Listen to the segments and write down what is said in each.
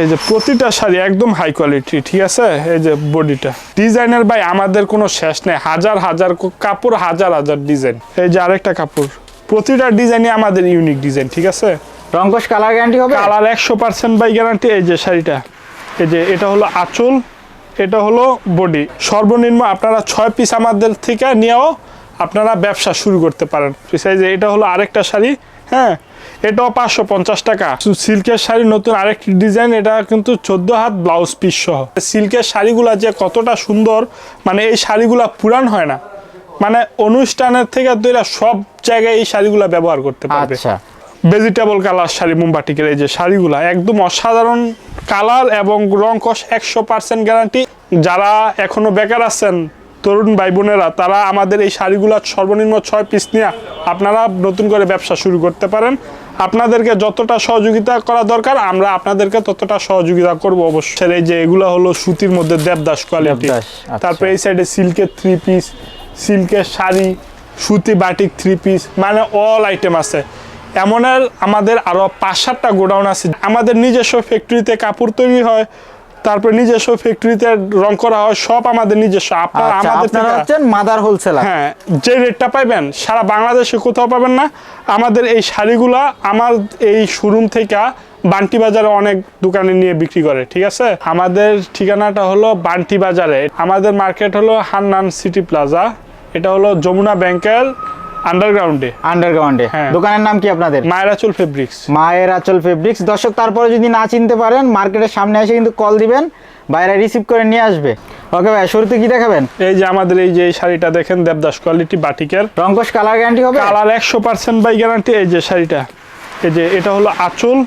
এই যে প্রতিটা শাড়ি একদম হাই কোয়ালিটি ঠিক আছে? এই যে বডিটা। ডিজাইনের ভাই আমাদের কোনো শেষ নেই। হাজার হাজার কাপড় হাজার হাজার ডিজাইন। এই যে আরেকটা কাপড়। প্রতিটা ডিজাইনই আমাদের ইউনিক ডিজাইন ঠিক আছে? রঙ্কশ কালার গ্যারান্টি হবে? কালার একশো পার্সেন্ট বাই গ্যারান্টি এই যে শাড়িটা। এই যে এটা হলো আঁচল এটা হলো বডি সর্বনিম্ন আপনারা ছয় পিস আমাদের থেকে নিয়েও আপনারা ব্যবসা শুরু করতে পারেন। যে এটা হলো আরেকটা শাড়ি হ্যাঁ? এটাও পাঁচশো পঞ্চাশ টাকা। সিল্কের শাড়ি নতুন আরেকটি ডিজাইন এটা কিন্তু চোদ্দ হাত ব্লাউজ পিস সহ। সিল্কের শাড়িগুলা যে কতটা সুন্দর মানে এই শাড়িগুলা পুরান হয় না। মানে অনুষ্ঠানের থেকে তৈরি সব জায়গায় এই শাড়িগুলা ব্যবহার করতে পারবে। আচ্ছা। ভেজিটেবল কালার শাড়ি মুম্বাটিকের এই যে শাড়িগুলা একদম অসাধারণ কালার এবং রং কষ একশো পার্সেন্ট গ্যারান্টি যারা এখনও বেকার আছেন তরুণ ভাই বোনেরা তারা আমাদের এই শাড়িগুলা সর্বনিম্ন ছয় পিস নিয়ে আপনারা নতুন করে ব্যবসা শুরু করতে পারেন। আপনাদেরকে যতটা সহযোগিতা করা দরকার আমরা আপনাদেরকে ততটা সহযোগিতা করব অবশ্যই। এই যে এগুলো হলো সুতির মধ্যে দেবদাস কোয়ালিটি আচ্ছা। তারপরে এই সাইডে সিল্কের থ্রি পিস সিল্কের শাড়ি সুতি বাটিক থ্রি পিস মানে অল আইটেম আছে। এমনের আমাদের আরও পাঁচ সাতটা গোডাউন আছে। আমাদের নিজস্ব ফ্যাক্টরিতে কাপড় তৈরি হয় তারপর নিজস্ব ফ্যাক্টরিতে রং করা হয় সব আমাদের নিজস্ব। আপনারা আচ্ছা আমাদের আপনারা হচ্ছেন মাদার হোলসেলার হ্যাঁ যে রেটটা পাইবেন সারা বাংলাদেশে কোথাও পাবেন না। আমাদের এই শাড়িগুলা আমার এই শোরুম থেকে বান্টি বাজারে অনেক দোকানে নিয়ে বিক্রি করে ঠিক আছে? আমাদের ঠিকানাটা হলো বান্টি বাজারে। আমাদের মার্কেট হলো হান্নান সিটি প্লাজা এটা হলো যমুনা ব্যাংকের আন্ডারগ্রাউন্ডে আন্ডারগ্রাউন্ডে হ্যাঁ। দোকানের নাম কি আপনাদের? মায়েরাচুল ফেব্রিক্স মায়ের আচল ফেব্রিক্স দর্শক তারপরে যদি না চিনতে পারেন মার্কেটের সামনে এসে কিন্তু কল দিবেন বাইরে রিসিভ করে নিয়ে আসবে। ওকে ভাই শুরুতে কি দেখাবেন? এই যে আমাদের এই যে শাড়িটা দেখেন দেবদাস কোয়ালিটি বাটিকের। রঙ্কশ কালার গ্যারান্টি হবে? কালার একশো পার্সেন্ট বাই গ্যারান্টি এই যে শাড়িটা। এই যে এটা হলো আঁচল।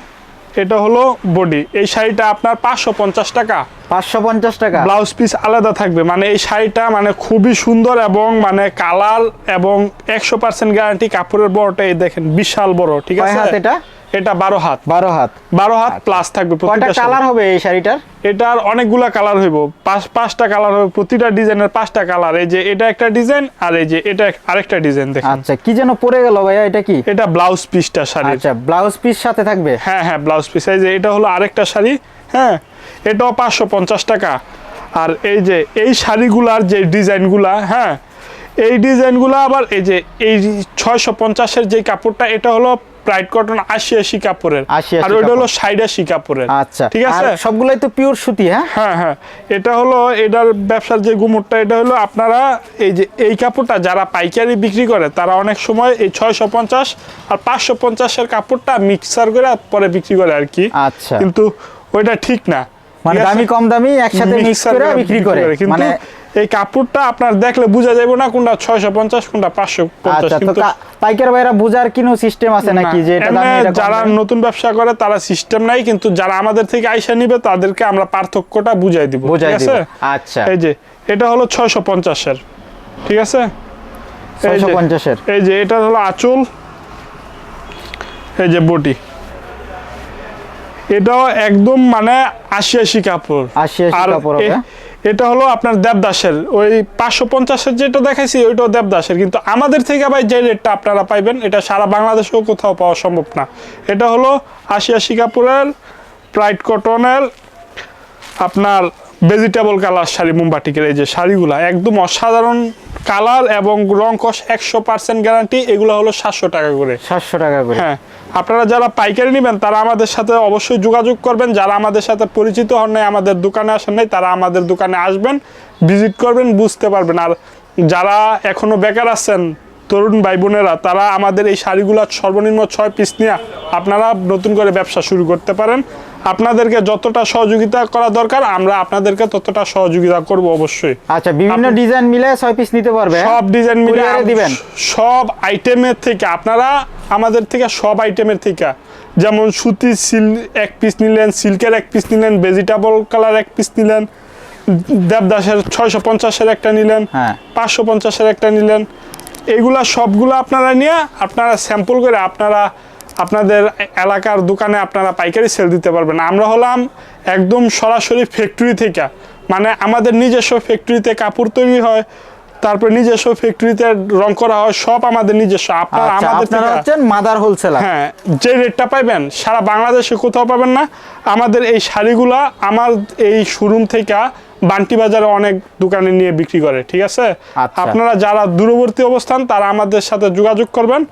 এটা হলো বডি এই শাড়িটা আপনার পাঁচশো পঞ্চাশ টাকা। পাঁচশো পঞ্চাশ টাকা। ব্লাউজ পিস আলাদা থাকবে। মানে এই শাড়িটা মানে খুবই সুন্দর এবং মানে কালার এবং একশো পার্সেন্ট গ্যারান্টি কাপড়ের বড়টা এই দেখেন বিশাল বড় ঠিক আছে? এটা? এটা বারো হাত। বারো হাত। বারো হাত প্লাস থাকবে প্রতিটা কালার হবে এই শাড়িটার? এটার অনেকগুলা কালার হইব। পাঁচ পাঁচটা কালার হবে প্রতিটা ডিজাইনের পাঁচটা কালার এই যে এটা একটা ডিজাইন আর এই যে এটা আরেকটা ডিজাইন দেখেন। আচ্ছা কি যেন পড়ে গেল ভাইয়া এটা কি? এটা ব্লাউজ পিসটা শাড়ির। আচ্ছা ব্লাউজ পিস সাথে থাকবে? হ্যাঁ হ্যাঁ ব্লাউজ পিস এই যে এটা হলো আরেকটা শাড়ি হ্যাঁ এটাও পাঁচশো পঞ্চাশ টাকা। আর এই যে এই শাড়িগুলার যে ডিজাইনগুলা হ্যাঁ এই ডিজাইনগুলো আবার এই যে এই ছয়শো পঞ্চাশের যে কাপড়টা এটা হলো প্রাইড কটন আশি আশি কাপড়ের। আর ওইটা হলো। ষাট আশি কাপড়ের। আচ্ছা। ঠিক আছে? সবগুলাই তো পিওর সুতি হ্যাঁ? হ্যাঁ হ্যাঁ। এটা হলো এটার ব্যবসার যে এটা হলো আপনারা এই যে এই কাপড়টা যারা পাইকারি বিক্রি করে তারা অনেক সময় এই ছয়শো পঞ্চাশ আর পাঁচশো পঞ্চাশের কাপড়টা মিক্সার করে পরে বিক্রি করে আর কি। আচ্ছা। কিন্তু ওইটা ঠিক না। মানে দামি কম দামি একসাথে মিক্স করে বিক্রি করে। কিন্তু মানে এই কাপড়টা আপনার দেখলে বোঝা যাবে না কোনটা ছয়শো পঞ্চাশ কোনটা পাঁচশো আচ্ছা কিন্তু পাইকার ভাইরা বুঝার কিনো সিস্টেম আছে নাকি যে এটা দামি এমনে যারা নতুন ব্যবসা করে তারা সিস্টেম নাই কিন্তু যারা আমাদের থেকে আইসা নিবে তাদেরকে আমরা পার্থক্যটা বুঝাই দিব বুঝাই ঠিক আছে? আচ্ছা। এই যে এটা হলো ছয়শো পঞ্চাশের ঠিক আছে? এই যে- 650 এর। এই যে এটা হলো আঁচল এই যে বটি। এটাও একদম মানে আশি আশি কাপড়। 80 80 আর কাপড় হবে। এটা হলো আপনার দেবদাসের। ওই পাঁচশো পঞ্চাশের যেটা দেখাইছি, ওইটাও দেবদাসের। কিন্তু আমাদের থেকে ভাই যে রেটটা আপনারা পাইবেন, এটা সারা বাংলাদেশেও কোথাও পাওয়া সম্ভব না। এটা হলো আশি আশি কাপড়ের প্রাইড কটনের আপনার ভেজিটেবল কালার শাড়ি মুম্বাটিকের এই যে শাড়িগুলা একদম অসাধারণ কালার এবং রং কষ একশো পার্সেন্ট গ্যারান্টি এগুলো হলো সাতশো টাকা করে। 700 টাকা করে। হ্যাঁ আপনারা যারা পাইকারি নেবেন তারা আমাদের সাথে অবশ্যই যোগাযোগ করবেন। যারা আমাদের সাথে পরিচিত হন নাই আমাদের দোকানে আসেন নাই তারা আমাদের দোকানে আসবেন ভিজিট করবেন বুঝতে পারবেন। আর যারা এখনও বেকার আছেন তরুণ ভাই বোনেরা তারা আমাদের এই শাড়িগুলো সর্বনিম্ন ছয় পিস নিয়ে আপনারা নতুন করে ব্যবসা শুরু করতে পারেন। আপনাদেরকে যতটা সহযোগিতা করা দরকার আমরা আপনাদেরকে ততটা সহযোগিতা করব অবশ্যই আচ্ছা বিভিন্ন ডিজাইন মিলে 6 পিস নিতে পারবে হ্যাঁ? সব ডিজাইন মিলে দিবেন? সব আইটেমের থেকে আপনারা আমাদের থেকে সব আইটেমের থেকে যেমন সুতি সিল এক পিস নিলেন সিল্কের এক পিস নিলেন ভেজিটেবল কালার এক পিস নিলেন দেবদাসের ছয়শো পঞ্চাশের একটা নিলেন হ্যাঁ। পাঁচশো পঞ্চাশের একটা নিলেন এগুলা সবগুলো আপনারা নিয়ে আপনারা স্যাম্পল করে আপনারা আপনাদের এলাকার দোকানে আপনারা পাইকারি সেল দিতে পারবেন। আমরা হলাম একদম সরাসরি ফ্যাক্টরি থেকে। মানে আমাদের নিজস্ব ফ্যাক্টরিতে কাপড় তৈরি হয় তারপরে নিজস্ব ফ্যাক্টরিতে রং করা হয় সব আমাদের নিজস্ব। আপনারা আচ্ছা আমাদের থেকে হচ্ছেন মাদার হোলসেলার হ্যাঁ যে রেটটা পাইবেন সারা বাংলাদেশে কোথাও পাবেন না। আমাদের এই শাড়িগুলা আমার এই শোরুম থেকে বান্টি বাজারে অনেক দোকানে নিয়ে বিক্রি করে ঠিক আছে? আচ্ছা। আপনারা যারা দূরবর্তী অবস্থান তারা আমাদের সাথে যোগাযোগ করবেন।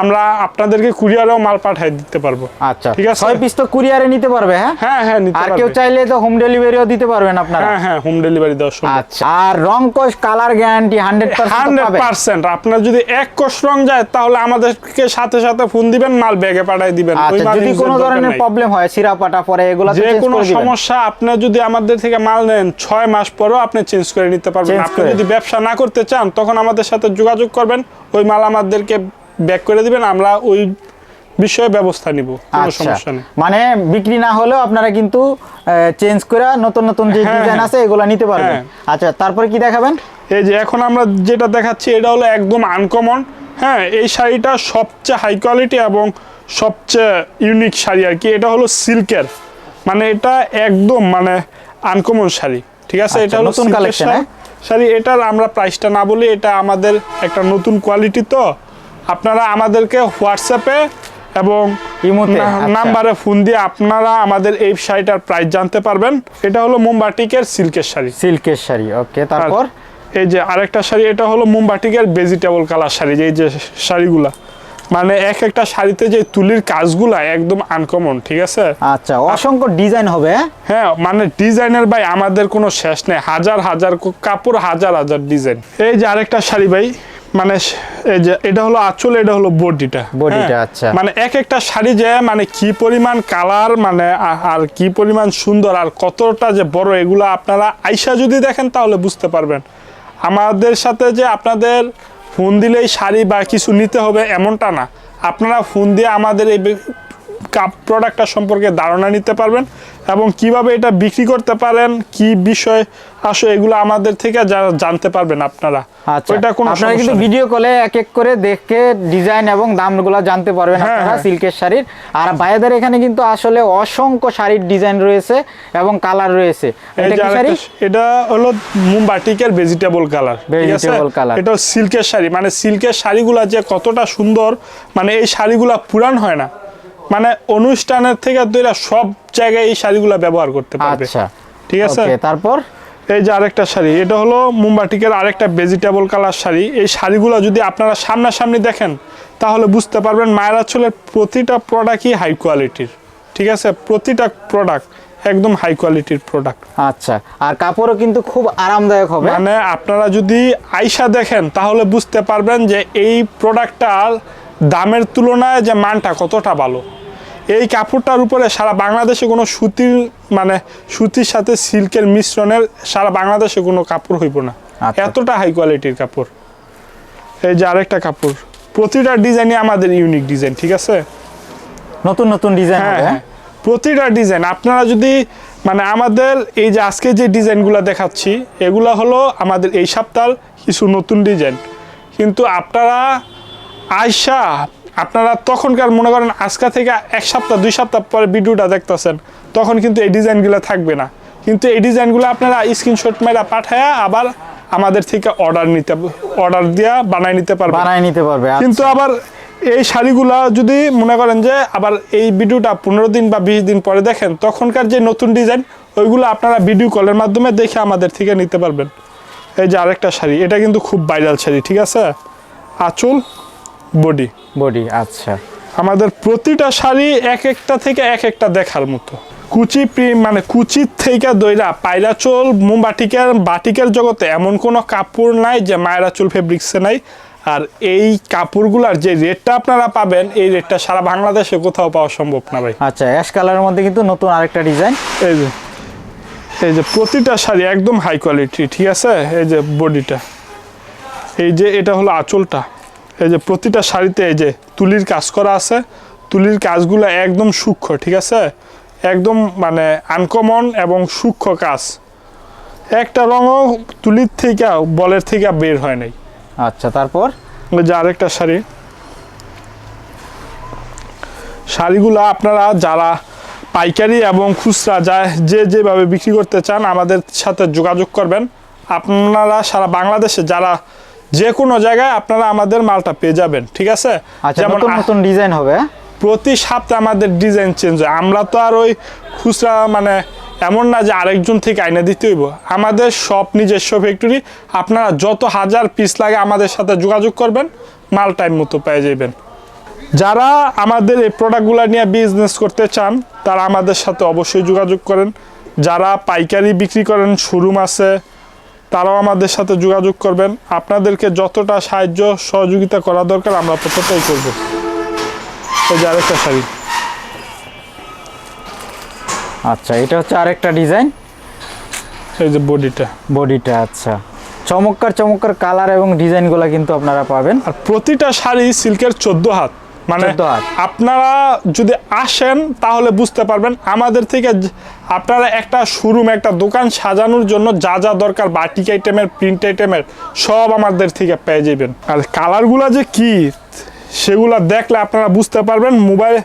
আমরা আপনাদেরকে কুরিয়ারেও মাল পাঠিয়ে দিতে পারব। আচ্ছা ঠিক আছে? ছয় পিস তো কুরিয়ারে নিতে পারবে হ্যাঁ? হ্যাঁ হ্যাঁ নিতে আর কেউ চাইলে তো হোম ডেলিভারিও দিতে পারবেন আপনারা। হ্যাঁ হ্যাঁ হোম ডেলিভারি দেওয়া সম্ভব আচ্ছা আর রং কোশ colour guarantee hundred hundred percent percent আপনার যদি এক কোষ রং যায় তাহলে আমাদেরকে সাথে সাথে ফোন দিবেন মাল ব্যাগে পাঠিয়ে দিবেন। আচ্ছা যদি কোনো ধরনের প্রবলেম হয় সিরা পাটা পরে এগুলো যে কোনো সমস্যা আপনি যদি আমাদের থেকে মাল নেন ছয় মাস পরেও আপনি চেঞ্জ করে নিতে পারবেন। আপনি যদি ব্যবসা না করতে চান তখন আমাদের সাথে যোগাযোগ করবেন। ওই মাল আমাদেরকে ব্যাক করে দিবেন আমরা ওই বিষয়ে ব্যবস্থা নিব কোনো আচ্ছা। সমস্যা নেই। মানে বিক্রি না হলেও আপনারা কিন্তু চেঞ্জ করে নতুন নতুন যে হ্যাঁ, ডিজাইন হ্যাঁ। আছে এগুলো নিতে পারবেন। হ্যাঁ। আচ্ছা তারপরে কি দেখাবেন? এই যে এখন আমরা যেটা দেখাচ্ছি এটা হলো একদম আনকমন হ্যাঁ এই শাড়িটা সবচেয়ে হাই কোয়ালিটি এবং সবচেয়ে ইউনিক শাড়ি আর কি। এটা হলো সিল্কের। মানে এটা একদম মানে আনকমন শাড়ি ঠিক আছে? আচ্ছা, এটা হলো নতুন। হ্যাঁ? শাড়ি এটার আমরা প্রাইসটা না বলি এটা আমাদের একটা নতুন কোয়ালিটি তো। আপনারা আমাদেরকে হোয়াটসঅ্যাপে এবং ইমোতে, আচ্ছা। নাম্বারে ফোন দিয়ে আপনারা আমাদের এই শাড়িটার প্রাইস জানতে পারবেন। এটা হলো মোমবাটিকের সিল্কের শাড়ি। সিল্কের শাড়ি ওকে তারপর? এই যে আরেকটা শাড়ি এটা হলো মোমবাটিকের ভেজিটেবল কালার শাড়ি যে এই যে শাড়িগুলা। মানে এক একটা শাড়িতে যে তুলির কাজগুলা একদম আনকমন ঠিক আছে? আচ্ছা অসংখ্য ডিজাইন হবে হ্যাঁ? হ্যাঁ মানে ডিজাইনের ভাই আমাদের কোনো শেষ নেই। হাজার হাজার কাপড় হাজার হাজার ডিজাইন এই যে আরেকটা শাড়ি ভাই মানে এটা হলো আঁচল এটা হলো বডিটা। বডিটা, আচ্ছা। মানে এক একটা শাড়ি যে মানে কি পরিমাণ কালার মানে আর কি পরিমাণ সুন্দর আর কতটা যে বড় এগুলো আপনারা আইসা যদি দেখেন তাহলে বুঝতে পারবেন। আমাদের সাথে যে আপনাদের ফোন দিলেই শাড়ি বা কিছু নিতে হবে এমনটা না। আপনারা ফোন দিয়ে আমাদের এই কাপ প্রোডাক্টটা সম্পর্কে ধারণা নিতে পারবেন এবং কীভাবে এটা বিক্রি করতে পারেন কি বিষয় আসলে এগুলো আমাদের থেকে যা- জানতে পারবেন আপনারা। আচ্ছা ওইটা কোনো আপনারা কিন্তু ভিডিও কলে এক এক করে দেখে ডিজাইন এবং দামগুলো জানতে পারবেন হ্যাঁ, আপনারা হ্যাঁ। সিল্কের শাড়ির। আর ভাইয়াদের এখানে কিন্তু আসলে অসংখ্য শাড়ির ডিজাইন রয়েছে এবং কালার রয়েছে। এটা কি শাড়ি? এটা হলো মুম্বাটিকের ভেজিটেবল কালার Vegetable colour। এটা সিল্কের শাড়ি। মানে সিল্কের শাড়িগুলা যে কতটা সুন্দর মানে এই শাড়িগুলা পুরান হয় না। মানে অনুষ্ঠানের থেকে ধরে সব জায়গায় এই শাড়িগুলা ব্যবহার করতে পারবে। আচ্ছা। ঠিক আছে? ওকে তারপর? এই যে আরেকটা শাড়ি এটা হলো মুম্বাটিকের আরেকটা ভেজিটেবল কালার শাড়ি। এই শাড়িগুলো যদি আপনারা সামনাসামনি দেখেন তাহলে বুঝতে পারবেন মায়ের আঁচলের প্রতিটা প্রোডাক্টই হাই কোয়ালিটির ঠিক আছে? প্রতিটা প্রোডাক্ট একদম হাই কোয়ালিটির প্রোডাক্ট আচ্ছা আর কাপড়ও কিন্তু খুব আরামদায়ক হবে। মানে আপনারা যদি আইসা দেখেন তাহলে বুঝতে পারবেন যে এই প্রোডাক্টটার দামের তুলনায় যে মানটা কতটা ভালো? এই কাপড়টার উপরে সারা বাংলাদেশে কোনো সুতির মানে সুতির সাথে সিল্কের মিশ্রণের সারা বাংলাদেশে কোনো কাপড় হইব না। আচ্ছা। এতটা হাই কোয়ালিটির কাপড়। এই যে আরেকটা কাপড়। প্রতিটা ডিজাইনই আমাদের ইউনিক ডিজাইন ঠিক আছে? নতুন নতুন ডিজাইন হ্যাঁ হ্যাঁ? প্রতিটা ডিজাইন আপনারা যদি মানে আমাদের এই যে আজকে যে ডিজাইনগুলো দেখাচ্ছি এগুলা হলো আমাদের এই সপ্তাহের কিছু নতুন ডিজাইন কিন্তু আপনারা আয়সা আপনারা তখনকার মনে করেন আজকে থেকে এক সপ্তাহ দুই সপ্তাহ পরে ভিডিওটা দেখতেছেন তখন কিন্তু এই ডিজাইনগুলো থাকবে না। কিন্তু এই ডিজাইনগুলো আপনারা স্ক্রিনশট মেরা পাঠায়া আবার আমাদের থেকে অর্ডার নিতে অর্ডার দিয়া বানাই নিতে পারবে বানায় নিতে পারবে। কিন্তু আবার এই শাড়িগুলা যদি মনে করেন যে আবার এই ভিডিওটা পনেরো দিন বা বিশ দিন পরে দেখেন তখনকার যে নতুন ডিজাইন ওইগুলো আপনারা ভিডিও কলের মাধ্যমে দেখে আমাদের থেকে নিতে পারবেন। এই যে আরেকটা শাড়ি এটা কিন্তু খুব ভাইরাল শাড়ি ঠিক আছে? আঁচল বডি। বডি আচ্ছা। আমাদের প্রতিটা শাড়ি এক একটা থেকে এক একটা দেখার মতো। কুচি মানে কুচির থেকে দইরা পায়রা চোল মোমবাটিকের বাটিকের জগতে এমন কোনো কাপড় নাই যে মায়েরা চুল ফেব্রিক্সে নাই। আর এই কাপড়গুলার যে রেটটা আপনারা পাবেন এই রেটটা সারা বাংলাদেশে কোথাও পাওয়া সম্ভব না ভাই। আচ্ছা অ্যাশ কালারের মধ্যে কিন্তু নতুন আরেকটা ডিজাইন এই যে এই যে প্রতিটা শাড়ি একদম হাই কোয়ালিটি ঠিক আছে? এই যে বডিটা। এই যে এটা হলো আঁচলটা। এই যে প্রতিটা শাড়িতে এই যে তুলির কাজ করা আছে তুলির কাজগুলো একদম সূক্ষ্ম ঠিক আছে? একদম মানে আনকমন এবং সূক্ষ্ম কাজ। একটা রঙও তুলির থেকে বলের থেকে বের হয় নাই। আচ্ছা তারপর? যে আরেকটা শাড়ি। শাড়িগুলো আপনারা যারা পাইকারি এবং খুচরা যা যে যেভাবে বিক্রি করতে চান আমাদের সাথে যোগাযোগ করবেন। আপনারা সারা বাংলাদেশে যারা যে কোনো জায়গায় আপনারা আমাদের মালটা পেয়ে যাবেন ঠিক আছে? আচ্ছা যেমন নতুন ডিজাইন হবে? প্রতি সপ্তাহে আমাদের ডিজাইন চেঞ্জ হয়। আমরা তো আর ওই খুচরা মানে এমন না যে আরেকজন থেকে আইনা দিতে হইব। আমাদের সব নিজস্ব ফ্যাক্টরি আপনারা যত হাজার পিস লাগে আমাদের সাথে যোগাযোগ করবেন মাল টাইম মতো পেয়ে যাবেন যারা আমাদের এই প্রোডাক্টগুলো নিয়ে বিজনেস করতে চান তারা আমাদের সাথে অবশ্যই যোগাযোগ করেন। যারা পাইকারি বিক্রি করেন শোরুম আছে তারাও আমাদের সাথে যোগাযোগ করবেন। আপনাদেরকে যতটা সাহায্য সহযোগিতা করা দরকার আমরা ততটাই করব। এই যে আরেকটা শাড়ি। আচ্ছা এটা হচ্ছে আরেকটা ডিজাইন। এই যে বডিটা। বডিটা আচ্ছা। চমৎকার চমৎকার কালার এবং ডিজাইনগুলো কিন্তু আপনারা পাবেন। আর প্রতিটা শাড়ি সিল্কের চোদ্দ হাত। মানে 14 আপনারা যদি আসেন তাহলে বুঝতে পারবেন আমাদের থেকে আপনারা একটা শোরুম একটা দোকান সাজানোর জন্য যা যা দরকার বাটিক আইটেমের প্রিন্ট আইটেমের সব আমাদের থেকে পেয়ে যাবেন। আর কালারগুলো যে কি সেগুলো দেখলে আপনারা বুঝতে পারবেন মোবাইল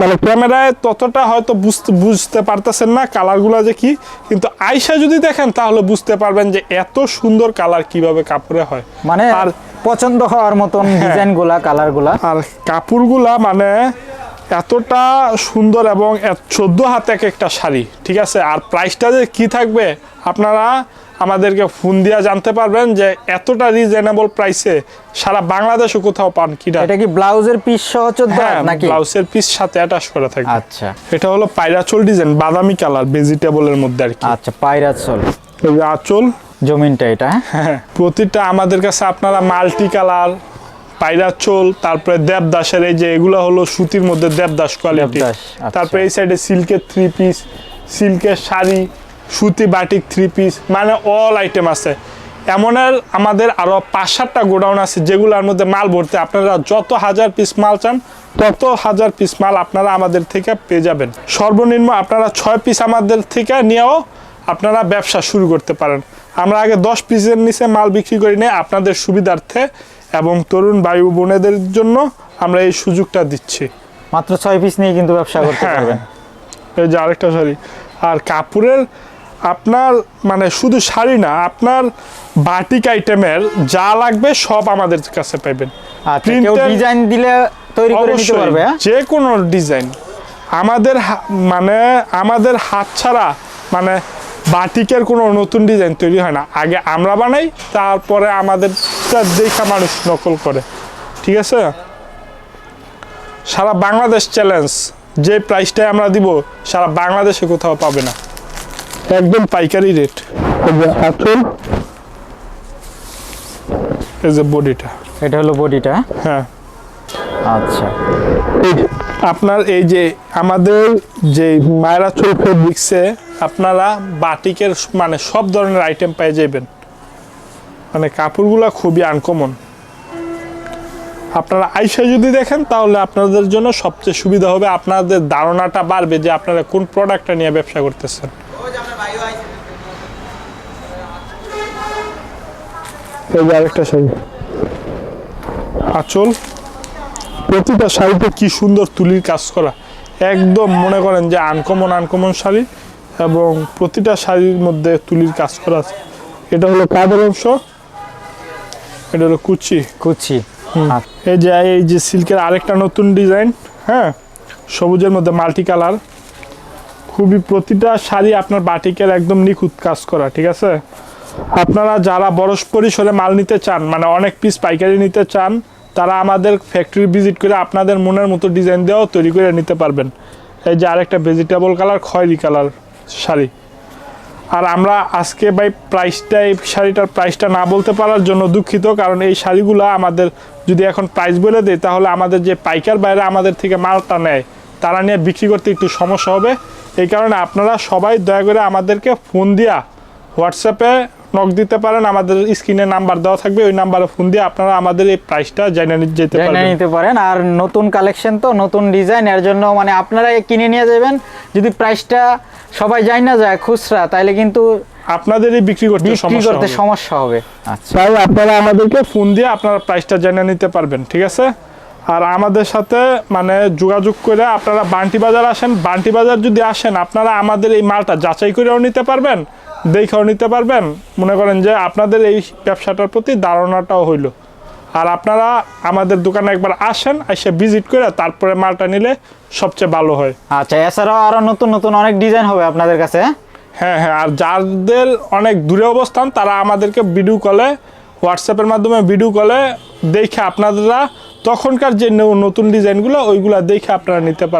মানে ক্যামেরায় ততটা হয়তো বুঝতে বুঝতে পারতেছেন না কালারগুলো যে কি কিন্তু আইসা যদি দেখেন তাহলে বুঝতে পারবেন যে এত সুন্দর কালার কীভাবে কাপড়ে হয়। মানে আর পছন্দ হওয়ার মতন ডিজাইনগুলা কালারগুলা। আর কাপড়গুলা মানে এতটা সুন্দর এবং চোদ্দ হাত এক একটা শাড়ি ঠিক আছে? আর প্রাইসটা যে কি থাকবে? আপনারা আমাদেরকে ফোন দিয়া জানতে পারবেন যে এতটা রিজনেবল প্রাইসে সারা বাংলাদেশে কোথাও পান কিনা। এটা কি ব্লাউজের পিস সহ চোদ্দ হ্যাঁ হাত নাকি? ব্লাউজের পিস সাথে অ্যাটাচ করা থাকে আচ্ছা। এটা হলো পাইরাচল ডিজাইন বাদামি কালার ভেজিটেবলের মধ্যে আর কি। আচ্ছা পায়রা চল এই যে আঁচল জমিনটা এটা হ্যাঁ? হ্যাঁ প্রতিটা আমাদের কাছে আপনারা মাল্টি কালার পাইরাচোল তারপরে দেবদাসের এই যে এগুলো হলো সুতির মধ্যে দেবদাস কোয়ালিটি আচ্ছা। তারপরে এই সাইডে সিল্কের থ্রি পিস সিল্কের শাড়ি সুতি বাটিক থ্রি পিস মানে অল আইটেম আছে এমনের আমাদের আরও পাঁচ সাতটা গোডাউন আছে যেগুলোর মধ্যে মাল ভরতে আপনারা যত হাজার পিস মাল চান তত হাজার পিস মাল আপনারা আমাদের থেকে পেয়ে যাবেন সর্বনিম্ন আপনারা ছয় পিস আমাদের থেকে নিয়েও আপনারা ব্যবসা শুরু করতে পারেন আমরা আগে দশ পিসের নিচে মাল বিক্রি করি নিয়ে আপনাদের সুবিধার্থে এবং তরুণ বায়ু বোনেদের জন্য আমরা এই সুযোগটা দিচ্ছি। মাত্র ছয় পিস নিয়ে কিন্তু ব্যবসা করতে হ্যাঁ, পারবেন। এই যে আরেকটা শাড়ি আর কাপড়ের আপনার মানে শুধু শাড়ি না আপনার বাটিক আইটেমের যা লাগবে সব আমাদের কাছে পাইবেন। আচ্ছা ডিজাইন দিলে তৈরি করে নিতে পারবে? যে কোনো ডিজাইন আমাদের মানে আমাদের হাত ছাড়া মানে বাটিকের কোনো নতুন ডিজাইন তৈরি হয় না। আগে আমরা বানাই তারপরে আমাদের দেখা মানুষ নকল করে। ঠিক আছে? সারা বাংলাদেশ চ্যালেঞ্জ যে প্রাইসটাই আমরা দিব সারা বাংলাদেশে কোথাও পাবে না। একদম পাইকারি রেট আচল। এই যে বডিটা এটা হলো বডিটা হ্যাঁ। আচ্ছা। আপনার এই যে আমাদের যে মায়েরা চুল ফেব্রিক্সে আপনারা বাটিকের মানে সব ধরনের আইটেম পেয়ে যাবেন। মানে কাপড়গুলো খুবই আনকমন আপনারা আইসা যদি দেখেন তাহলে আপনাদের জন্য সবচেয়ে সুবিধা হবে আপনাদের ধারণাটা বাড়বে যে আপনারা কোন প্রোডাক্টটা নিয়ে ব্যবসা করতেছেন। এই যে আরেকটা শাড়ি। আঁচল? প্রতিটা শাড়িতে কি সুন্দর তুলির কাজ করা। একদম মনে করেন যে আনকমন আনকমন শাড়ি। এবং প্রতিটা শাড়ির মধ্যে তুলির কাজ করা আছে। এটা হলো কাদের অংশ? এটা হলো কুচি। কুচি। এই যে এই যে সিল্কের আরেকটা নতুন ডিজাইন হ্যাঁ? সবুজের মধ্যে মাল্টি কালার। খুবই প্রতিটা শাড়ি আপনার বাটিকের একদম নিখুঁত কাজ করা ঠিক আছে? আপনারা যারা বড় পরিসরে মাল নিতে চান মানে অনেক পিস পাইকারি নিতে চান তারা আমাদের ফ্যাক্টরি ভিজিট করে আপনাদের মনের মতো ডিজাইন দেওয়াও তৈরি করে নিতে পারবেন। এই যে আরেকটা ভেজিটেবল কালার খয়েরি কালার শাড়ি। আর আমরা আজকে ভাই প্রাইসটা এই শাড়িটার প্রাইসটা না বলতে পারার জন্য দুঃখিত কারণ এই শাড়িগুলো আমাদের যদি এখন প্রাইস বলে দেয় তাহলে আমাদের যে পাইকার বাইরে আমাদের থেকে মালটা নেয় তারা নিয়ে বিক্রি করতে একটু সমস্যা হবে। এই কারণে আপনারা সবাই দয়া করে আমাদেরকে ফোন দিয়া হোয়াটসঅ্যাপে নক দিতে পারেন আমাদের স্ক্রিনে নাম্বার দেওয়া থাকবে ওই নাম্বারে ফোন দিয়ে আপনারা আমাদের এই প্রাইসটা জেনে যেতে জেনে নিতে পারেন আর নতুন কালেকশন তো নতুন ডিজাইন এর জন্য মানে আপনারা কিনে নিয়ে যাবেন। যদি প্রাইসটা সবাই জানি না যায় খুচরা তাইলে কিন্তু আপনাদেরই বিক্রি করতে সমস্যা করতে। সমস্যা হবে। আচ্ছা। তাই আপনারা আমাদেরকে ফোন দিয়ে আপনারা প্রাইসটা জেনে নিতে পারবেন ঠিক আছে? আর আমাদের সাথে মানে যোগাযোগ করে আপনারা বান্টি বাজার আসেন। বান্টি বাজার যদি আসেন আপনারা আমাদের এই মালটা যাচাই করেও নিতে পারবেন দেখেও নিতে পারবেন। মনে করেন যে আপনাদের এই ব্যবসাটার প্রতি ধারণাটাও হইল। আর আপনারা আমাদের দোকানে একবার আসেন এসে ভিজিট করে তারপরে মালটা নিলে সবচেয়ে ভালো হয় আচ্ছা এছাড়াও আরও নতুন নতুন অনেক ডিজাইন হবে আপনাদের কাছে হ্যাঁ? হ্যাঁ হ্যাঁ আর যাদের অনেক দূরে অবস্থান তারা আমাদেরকে ভিডিও কলে হোয়াটসঅ্যাপের মাধ্যমে ভিডিও কলে দেখে আপনারা তখনকার যে নতুন ডিজাইনগুলো ওইগুলো দেখে আপনারা নিতে পারবেন